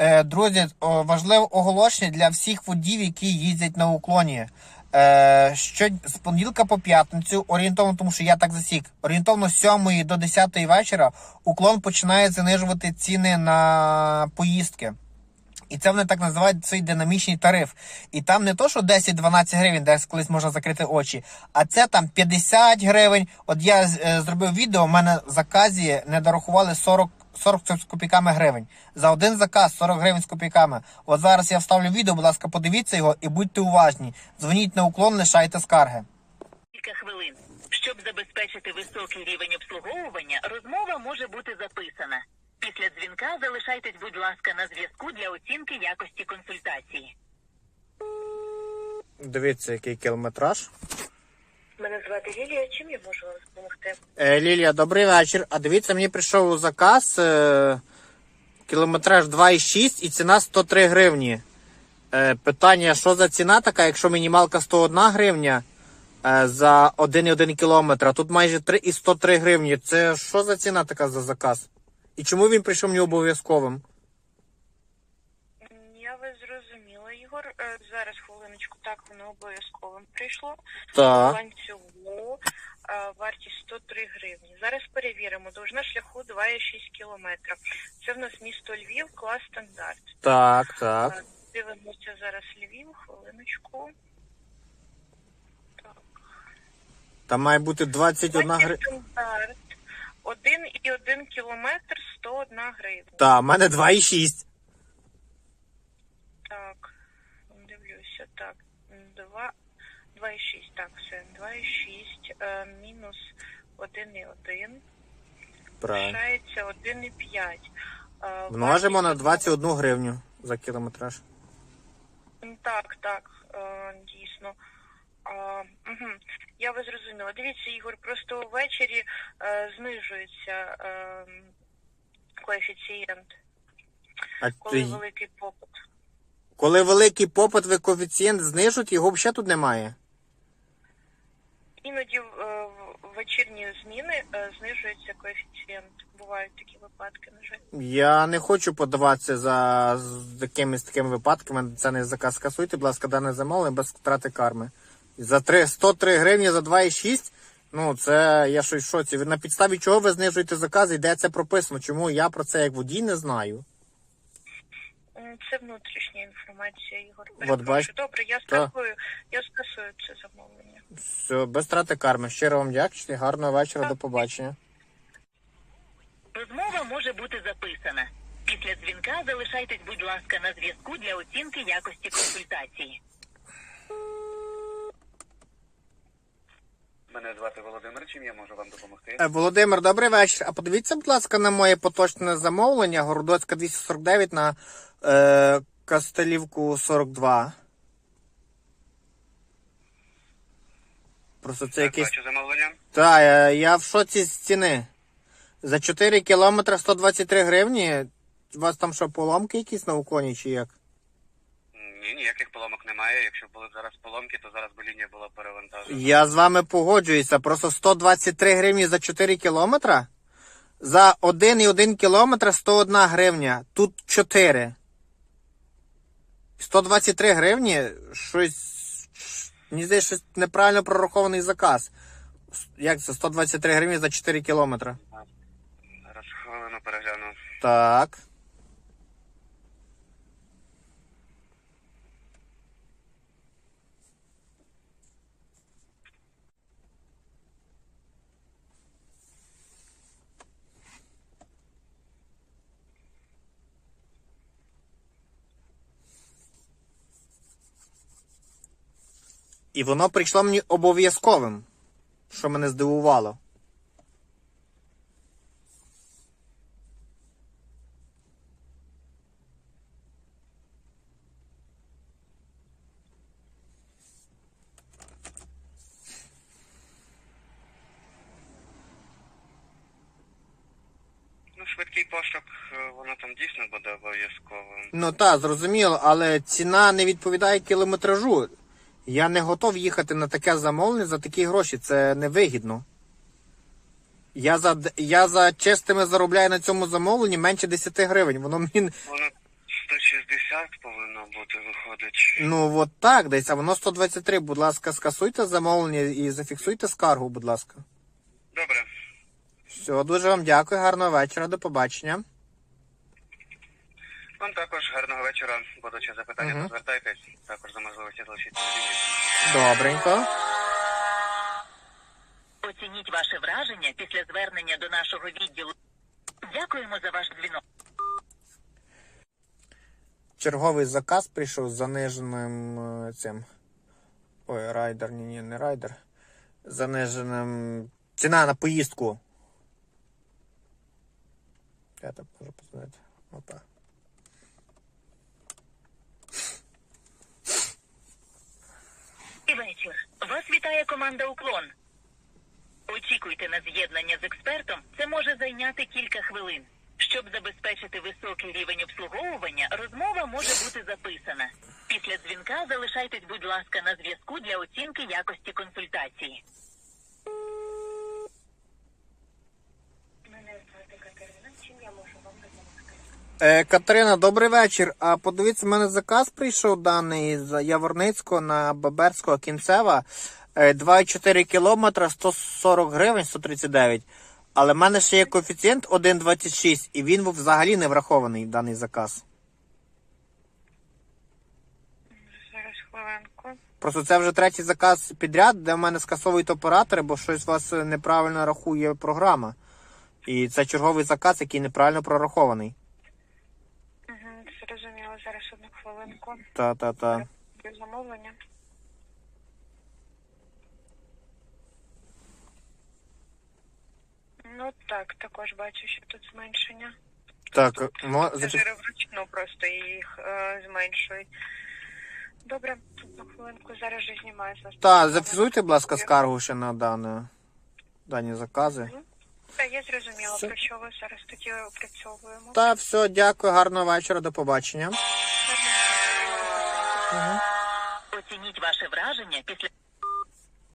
Е, Друзі, важливе оголошення для всіх водіїв, які їздять на уклоні. Е, що з понеділка по п'ятницю, орієнтовно, тому що я так засік, орієнтовно з 7 до 10 вечора уклон починає занижувати ціни на поїздки. І це вони так називають цей динамічний тариф. І там не то, що 10-12 гривень, десь колись можна закрити очі, а це там 50 гривень. От я е, зробив відео, в мене в заказі не дорахували 40, 40 з копійками гривень. За один заказ 40 гривень з копійками. От зараз я вставлю відео, будь ласка, подивіться його і будьте уважні. Дзвоніть на уклон, лишайте скарги. кілька хвилин. Щоб забезпечити високий рівень обслуговування, розмова може бути записана. Після дзвінка залишайтесь, будь ласка, на зв'язку для оцінки якості консультації. Дивіться, який кілометраж. Мене звати Лілія. Чим я можу вам допомогти? Е, Лілія, добрий вечір. А дивіться, мені прийшов заказ е, кілометраж 2,6 і ціна 103 гривні. Е, питання, що за ціна така, якщо мінімалка 101 гривня е, за 1,1 кілометр, а тут майже 3 і 103 гривні. Це що за ціна така за заказ? І чому він прийшов не обов'язковим? Я вас зрозуміла, Ігор. Е, Зараз хвилиночку, так воно обов'язково прийшло. Так. Ланцюгу е, вартість 103 гривні. Зараз перевіримо. Довжина шляху 2,6 кілометра. Це в нас місто Львів, клас стандарт. Так, так. Е, Дивимося зараз Львів, хвилиночку. Так. Там має бути 21 Вартість гривня. стандарт. 1,1 кілометр 101 гривня. Так, в мене 2,6. Так, дивлюся, так. 2, 2,6, так, все, 2,6, е, мінус 1,1, Правильно. лишається 1,5. Е, Множимо на 21 гривню за кілометраж. Так, так, е, дійсно. А, угу. Я вас зрозуміла. Дивіться, Ігор, просто ввечері е, знижується е, коефіцієнт, А коли ти- великий попит. Коли великий попит, ви коефіцієнт знижують, його взагалі тут немає. Іноді е, в вечірні зміни е, знижується коефіцієнт. Бувають такі випадки, на жаль. Я не хочу подаватися за якимись такими випадками. Це не заказ скасуйте, будь ласка, дане замовлення без втрати карми. За 3, 103 гривні за 2,6. Ну, це я щось в шоці. На підставі чого ви знижуєте заказ і де це прописано? Чому я про це як водій не знаю? Це внутрішня інформація, Ігор. От Перепрошую. бач- Добре, я скасую, я скасую це замовлення. Все, без трати карми. Щиро вам дякую. Гарного вечора, до побачення. Розмова може бути записана. Після дзвінка залишайтесь, будь ласка, на зв'язку для оцінки якості консультації. Мене звати Володимир. Чим я можу вам допомогти? Е, Володимир, добрий вечір. А подивіться, будь ласка, на моє поточне замовлення. Городоцька 249 на е, Кастелівку 42. Просто це якийсь. бачу замовлення. Так, я, я в шоці з ціни. За 4 кілометри 123 гривні. У вас там що, поломки якісь на уклоні чи як? Ні, ніяких поломок немає. Якщо були б зараз поломки, то зараз би лінія була перевантажена. Я з вами погоджуюся. Просто 123 гривні за 4 кілометра. За 1,1 кілометр 101 гривня. Тут 4. 123 гривні щось. Мені здається, щось неправильно прорахований заказ. Як це? 123 гривні за 4 кілометри. Зараз хвилину перегляну. Так. І воно прийшло мені обов'язковим, що мене здивувало. Ну, швидкий пошук, е, воно там дійсно буде обов'язковим. Ну так, зрозуміло, але ціна не відповідає кілометражу. Я не готов їхати на таке замовлення за такі гроші. Це невигідно. Я за, я за чистими заробляю на цьому замовленні менше 10 гривень. Воно мені Воно 150 повинно бути, виходить. Ну от так, десь, а воно 123. Будь ласка, скасуйте замовлення і зафіксуйте скаргу, будь ласка. Добре. Все, дуже вам дякую, гарного вечора, до побачення. Вам також гарного вечора. Будучи запитання, то звертайтесь. Також за можливості залишитися на лінії. Добренько. Оцініть ваше враження після звернення до нашого відділу. Дякуємо за ваш дзвінок. Черговий заказ прийшов з заниженим е, цим. Ой, райдер, ні, ні, не райдер. Заниженим. Ціна на поїздку. Я так можу позвонити. Опа. Вечір. Вас вітає команда Уклон. Очікуйте на з'єднання з експертом. Це може зайняти кілька хвилин. Щоб забезпечити високий рівень обслуговування, розмова може бути записана. Після дзвінка залишайтесь, будь ласка, на зв'язку для оцінки якості консультації. Мене звати Катерина. Чим я можу вам допомогти? Е, Катерина, добрий вечір. А подивіться, в мене заказ прийшов даний з Яворницького на Баберського кінцева. Е, 2,4 кілометра, 140 гривень, 139. Але в мене ще є коефіцієнт 1,26, і він взагалі не врахований даний заказ. Зараз хвилинку. Просто це вже третій заказ підряд, де в мене скасовують оператори, бо щось у вас е, неправильно рахує програма. І це черговий заказ, який неправильно прорахований. Угу, зрозуміло. Зараз хвилинку. Та-та-та. Без замовлення. Ну так, також бачу, що тут зменшення. Так, мо- зачек- Пасажири вручну просто їх е, зменшують. Добре, одну хвилинку зараз же знімаю з вас. Та, зафіксуйте, будь ласка, скаргу ще на дане, дані закази. Та я зрозуміла, Все. про що ви зараз тоді опрацьовуємо. Та, все, дякую, гарного вечора, до побачення. Оцініть ваше враження після